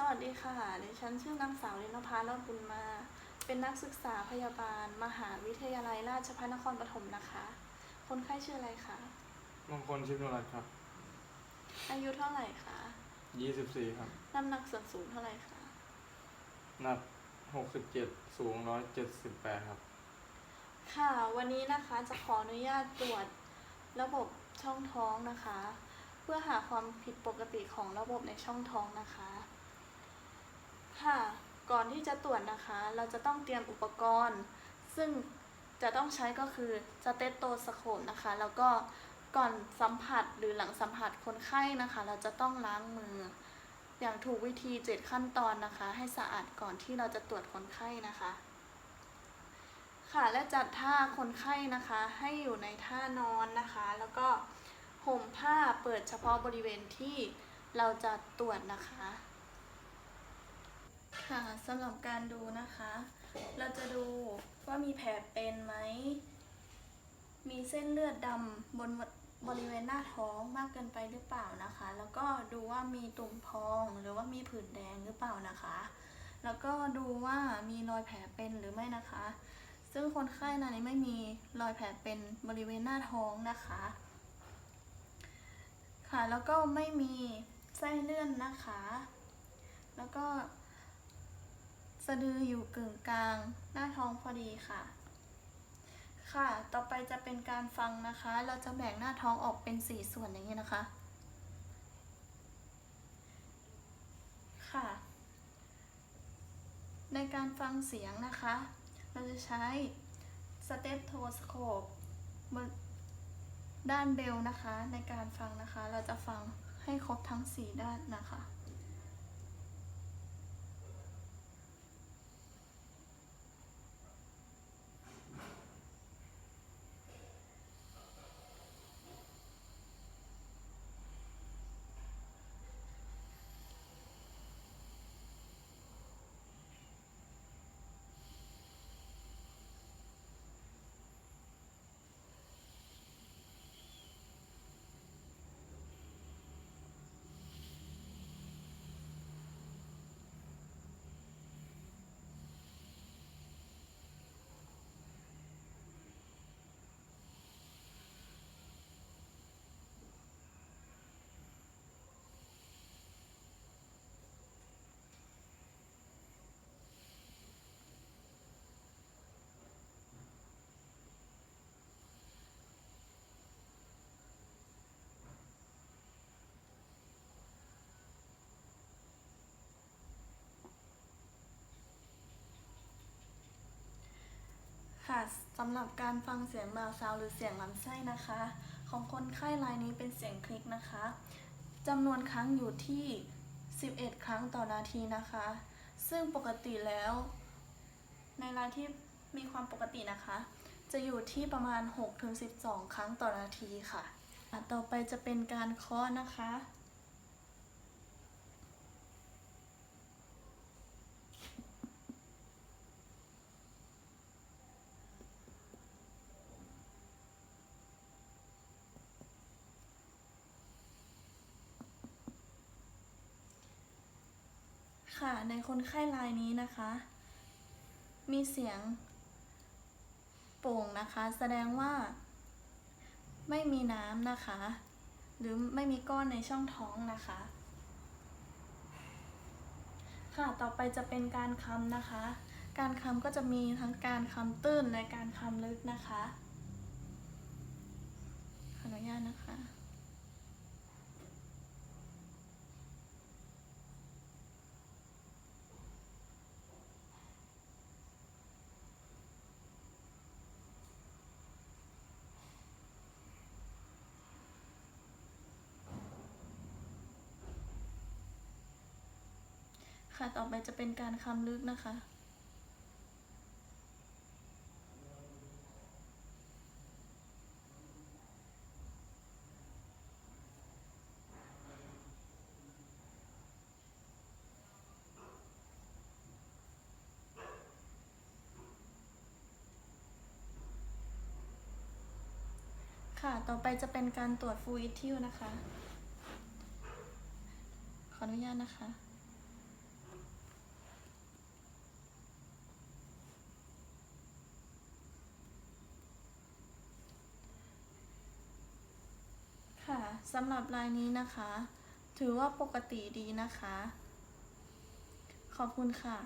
สวัสดีค่ะ ดิฉันชื่อนางสาวลินภาลอดบุญมา เป็นนักศึกษาพยาบาล มหาวิทยาลัยราชภัฏนครปฐมนะคะ คนไข้ชื่ออะไรคะ มงคลชิพนรัตน์ครับ อายุเท่าไหร่คะ ยี่สิบสี่ครับ น้ำหนักส่วนสูงเท่าไหร่คะ หนักหกสิบเจ็ดสูงร้อยเจ็ดสิบแปดครับ ค่ะ วันนี้นะคะจะขออนุญาตตรวจระบบช่องท้องนะคะ เพื่อหาความผิดปกติของระบบในช่องท้องนะคะ ค่ะ ก่อนที่จะตรวจนะคะ เราจะต้องเตรียมอุปกรณ์ ซึ่งจะต้องใช้ก็คือสเตตโตสโคปนะคะ แล้วก็ก่อนสัมผัสหรือหลังสัมผัสคนไข้นะคะ เราจะต้องล้างมือ อย่างถูกวิธีเจ็ดขั้นตอนนะคะ ให้สะอาดก่อนที่เราจะตรวจคนไข้นะคะ ค่ะและจัดท่าคนไข้นะคะ ให้อยู่ในท่านอนนะคะ แล้วก็ห่มผ้าเปิดเฉพาะบริเวณที่เราจะตรวจนะคะ ค่ะสำหรับการดูนะคะ เราจะดูว่ามีแผลเป็นไหม มีเส้นเลือดดำบนบริเวณหน้าท้องมากเกินไปหรือเปล่านะคะ แล้วก็ดูว่ามีตุ่มพองหรือว่ามีผื่นแดงหรือเปล่านะคะ แล้วก็ดูว่ามีรอยแผลเป็นหรือไม่นะคะ ซึ่งคนไข้นนี้ไม่มีรอยแผลเป็นบริเวณหน้าท้องนะคะ ค่ะแล้วก็ไม่มีไส้เลื่อนนะคะ แล้วก็ สะดืออยู่กึ่งกลาง หน้าท้องพอดีค่ะ ค่ะ ต่อไปจะเป็นการฟังนะคะ เราจะแบ่งหน้าท้องออกเป็นสี่ส่วนอย่างนี้นะคะ ค่ะ ในการฟังเสียงนะคะ เราจะใช้สเตปโทสโคปบนด้านเบลนะคะ ในการฟังนะคะ เราจะฟังให้ครบทั้ง4ด้านนะคะ ค่ะสำหรับการฟังเสียงบาวซาวหรือเสียงลำไส้นะคะ ของคนไข้รายนี้เป็นเสียงคลิกนะคะจำนวนครั้งอยู่ที่ 11 ครั้งต่อนาทีนะคะ ซึ่งปกติแล้ว ในรายที่มีความปกตินะคะ จะอยู่ที่ประมาณ 6-12 ครั้งต่อนาทีค่ะอะต่อไปจะเป็นการเคาะนะคะ ค่ะ ในคนไข้รายนี้นะคะ มีเสียงโป่งนะคะ แสดงว่า ไม่มีน้ำนะคะ หรือไม่มีก้อนในช่องท้องนะคะ ค่ะต่อไปจะเป็นการคำนะคะ การคำก็จะมีทั้งการคำตื้นและการคำลึกนะคะขออนุญาตนะคะ ค่ะ ต่อไปจะเป็นการคำลึกนะคะ ค่ะ ต่อไปจะเป็นการตรวจฟูอิทิวนะคะ ขออนุญาตนะคะ ค่ะสำหรับรายนี้นะคะ ถือว่าปกติดีนะคะ ขอบคุณค่ะ